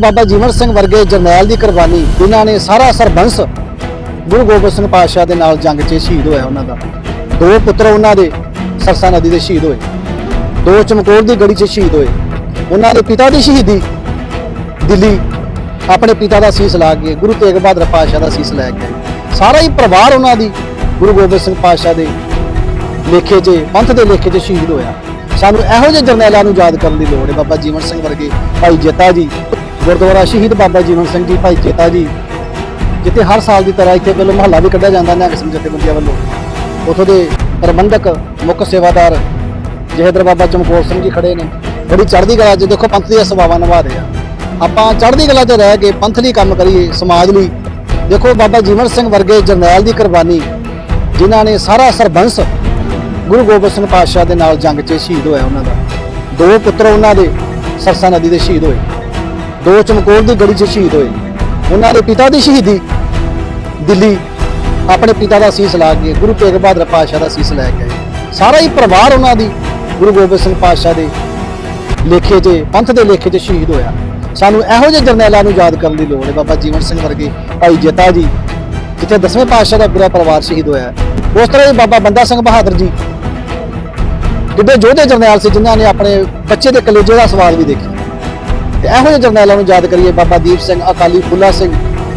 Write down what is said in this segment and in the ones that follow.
ਬਾਬਾ ਜੀਵਨ ਸਿੰਘ ਵਰਗੇ ਜਰਨੈਲ ਦੀ ਕੁਰਬਾਨੀ, ਜਿਨ੍ਹਾਂ ਨੇ ਸਾਰਾ ਸਰਬੰਸ ਗੁਰੂ ਗੋਬਿੰਦ ਸਿੰਘ ਪਾਤਸ਼ਾਹ ਦੇ ਨਾਲ ਜੰਗ 'ਚ ਸ਼ਹੀਦ ਹੋਇਆ ਉਹਨਾਂ ਦਾ। ਦੋ ਪੁੱਤਰ ਉਹਨਾਂ ਦੇ ਸਰਸਾ ਨਦੀ ਦੇ ਸ਼ਹੀਦ ਹੋਏ। ਦੋ ਚਮਕੌਰ ਦੀ ਗੜੀ 'ਚ ਸ਼ਹੀਦ ਹੋਏ। ਉਹਨਾਂ ਦੇ ਪਿਤਾ ਦੀ ਸ਼ਹੀਦੀ ਦਿੱਲੀ ਆਪਣੇ ਪਿਤਾ ਦਾ ਸੀਸ ਲਾ ਕੇ, ਗੁਰੂ ਤੇਗ ਬਹਾਦਰ ਪਾਤਸ਼ਾਹ ਦਾ ਸੀਸ ਲੈ ਕੇ। ਸਾਰਾ ਹੀ ਪਰਿਵਾਰ ਉਹਨਾਂ ਦੀ ਗੁਰੂ ਗੋਬਿੰਦ ਸਿੰਘ ਪਾਤਸ਼ਾਹ ਦੇ ਲੇਖੇ 'ਚ, ਪੰਥ ਦੇ ਲੇਖੇ 'ਚ ਸ਼ਹੀਦ ਹੋਇਆ। ਸਾਨੂੰ ਇਹੋ ਜਿਹੇ ਜਰਨੈਲਾਂ ਨੂੰ ਯਾਦ ਕਰਨ ਦੀ ਲੋੜ ਹੈ ਬਾਬਾ ਜੀਵਨ ਸਿੰਘ ਵਰਗੇ ਭਾਈ ਜੇਤਾ ਜੀ। ਗੁਰਦੁਆਰਾ ਸ਼ਹੀਦ ਬਾਬਾ ਜੀਵਨ ਸਿੰਘ ਜੀ, ਭਾਈ ਚੇਤਾ ਜੀ, ਜਿੱਥੇ ਹਰ ਸਾਲ ਦੀ ਤਰ੍ਹਾਂ ਇੱਥੇ ਪਹਿਲਾਂ ਮਹੱਲਾ ਵੀ ਕੱਢਿਆ ਜਾਂਦਾ ਨਿਹੰਗ ਸਿੰਘ ਜਥੇਬੰਦੀਆਂ ਵੱਲੋਂ। ਉਥੋਂ ਦੇ ਪ੍ਰਬੰਧਕ, ਮੁੱਖ ਸੇਵਾਦਾਰ ਜਹੇਦਰ ਬਾਬਾ ਚਮਕੌਰ ਸਿੰਘ ਜੀ ਖੜੇ ਨੇ। ਬੜੀ ਚੜ੍ਹਦੀ ਕਲਾ 'ਚ ਦੇਖੋ, ਪੰਥ ਦੀਆਂ ਸੇਵਾਵਾਂ ਨਿਭਾ ਰਹੇ ਆ। ਆਪਾਂ ਚੜ੍ਹਦੀ ਕਲਾ 'ਚ ਰਹਿ ਕੇ ਪੰਥ ਲਈ ਕੰਮ ਕਰੀਏ, ਸਮਾਜ ਲਈ। ਦੇਖੋ, ਬਾਬਾ ਜੀਵਨ ਸਿੰਘ ਵਰਗੇ ਜਰਨੈਲ ਦੀ ਕੁਰਬਾਨੀ, ਜਿਨ੍ਹਾਂ ਨੇ ਸਾਰਾ ਸਰਬੰਸ ਗੁਰੂ ਗੋਬਿੰਦ ਸਿੰਘ ਪਾਤਸ਼ਾਹ ਦੇ ਨਾਲ ਜੰਗ 'ਚ ਸ਼ਹੀਦ ਹੋਇਆ ਉਹਨਾਂ ਦਾ। ਦੋ ਪੁੱਤਰ ਉਹਨਾਂ ਦੇ, ਸਰਸਾ ਨਦੀ ਦੇ ਸ਼ਹੀਦ ਹੋਏ। ਦੋ ਚਮਕੌਰ ਦੀ ਗੜੀ 'ਚ ਸ਼ਹੀਦ ਹੋਏ। ਉਹਨਾਂ ਦੇ ਪਿਤਾ ਦੀ ਸ਼ਹੀਦੀ। ਦਿੱਲੀ ਆਪਣੇ ਪਿਤਾ ਦਾ ਸੀਸ ਲਾ ਕੇ ਗੁਰੂ ਤੇਗ ਬਹਾਦਰ ਪਾਤਸ਼ਾਹ ਦਾ ਸੀਸ ਲੈ ਕੇ ਆਏ। ਸਾਰਾ ਹੀ ਪਰਿਵਾਰ ਉਹਨਾਂ ਦੀ ਗੁਰੂ ਗੋਬਿੰਦ ਸਿੰਘ ਪਾਤਸ਼ਾਹ ਦੇ ਲੇਖੇ 'ਚ, ਪੰਥ ਦੇ ਲੇਖੇ 'ਚ ਸ਼ਹੀਦ ਹੋਇਆ। ਸਾਨੂੰ ਇਹੋ ਜਿਹੇ ਜਰਨੈਲਾਂ ਨੂੰ ਯਾਦ ਕਰਨ ਦੀ ਲੋੜ ਹੈ। ਬਾਬਾ ਜੀਵਨ ਸਿੰਘ ਵਰਗੇ ਭਾਈ ਜੇਤਾ ਜੀ, ਜਿੱਥੇ ਦਸਵੇਂ ਪਾਤਸ਼ਾਹ ਦਾ ਪੂਰਾ ਪਰਿਵਾਰ ਸ਼ਹੀਦ ਹੋਇਆ ਉਸ ਤਰ੍ਹਾਂ ਹੀ ਬਾਬਾ ਬੰਦਾ ਸਿੰਘ ਬਹਾਦਰ ਜੀ, ਕਿੱਡੇ ਯੋਧੇ ਜਰਨੈਲ ਸੀ ਜਿਨ੍ਹਾਂ ਨੇ ਆਪਣੇ ਬੱਚੇ ਦੇ ਕਲੇਜੇ ਦਾ ਸਵਾਲ ਵੀ ਦੇਖਿਆ। ਤੇ ਇਹੋ ਜਿਹੇ ਜਰਨੈਲਾਂ ਨੂੰ ਯਾਦ ਕਰੀਏ ਬਾਬਾ ਦੀਪ ਸਿੰਘ, ਅਕਾਲੀ ਫੁੱਲਾ ਸਿੰਘ।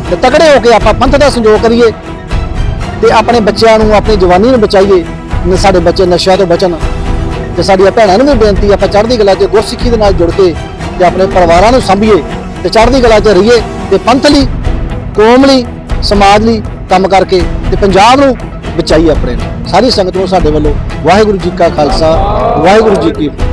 ਤੇ ਤਕੜੇ ਹੋ ਕੇ ਆਪਾਂ ਪੰਥ ਦਾ ਸੰਯੋਗ ਕਰੀਏ ਤੇ ਆਪਣੇ ਬੱਚਿਆਂ ਨੂੰ, ਆਪਣੀ ਜਵਾਨੀ ਨੂੰ ਬਚਾਈਏ, ਨ- ਸਾਡੇ ਬੱਚੇ ਨਸ਼ਿਆਂ ਤੋਂ ਬਚਣ, ਤੇ ਸਾਡੀਆਂ ਭੈਣਾਂ ਨੂੰ ਵੀ ਬੇਨਤੀ ਆਪਾਂ ਚੜ੍ਹਦੀ ਕਲਾ 'ਚ, ਗੁਰਸਿੱਖੀ ਦੇ ਨਾਲ ਜੁੜ ਕੇ ਤੇ ਆਪਣੇ ਪਰਿਵਾਰਾਂ ਨੂੰ ਸੰਭੀਏ ਤੇ ਚੜ੍ਹਦੀ ਕਲਾ 'ਚ ਰਹੀਏ ਤੇ ਪੰਥ ਲਈ, ਕੌਮ ਲਈ, ਸਮਾਜ ਲਈ ਕੰਮ ਕਰਕੇ ਤੇ ਪੰਜਾਬ ਨੂੰ ਬਚਾਈਏ ਆਪਣੇ ਸਾਰੀ ਸੰਗਤ ਨੂੰ ਸਾਡੇ ਵੱਲੋਂ ਵਾਹਿਗੁਰੂ ਜੀ ਕਾ ਖਾਲਸਾ, ਵਾਹਿਗੁਰੂ ਜੀ ਕੀ ਫਤਿਹ।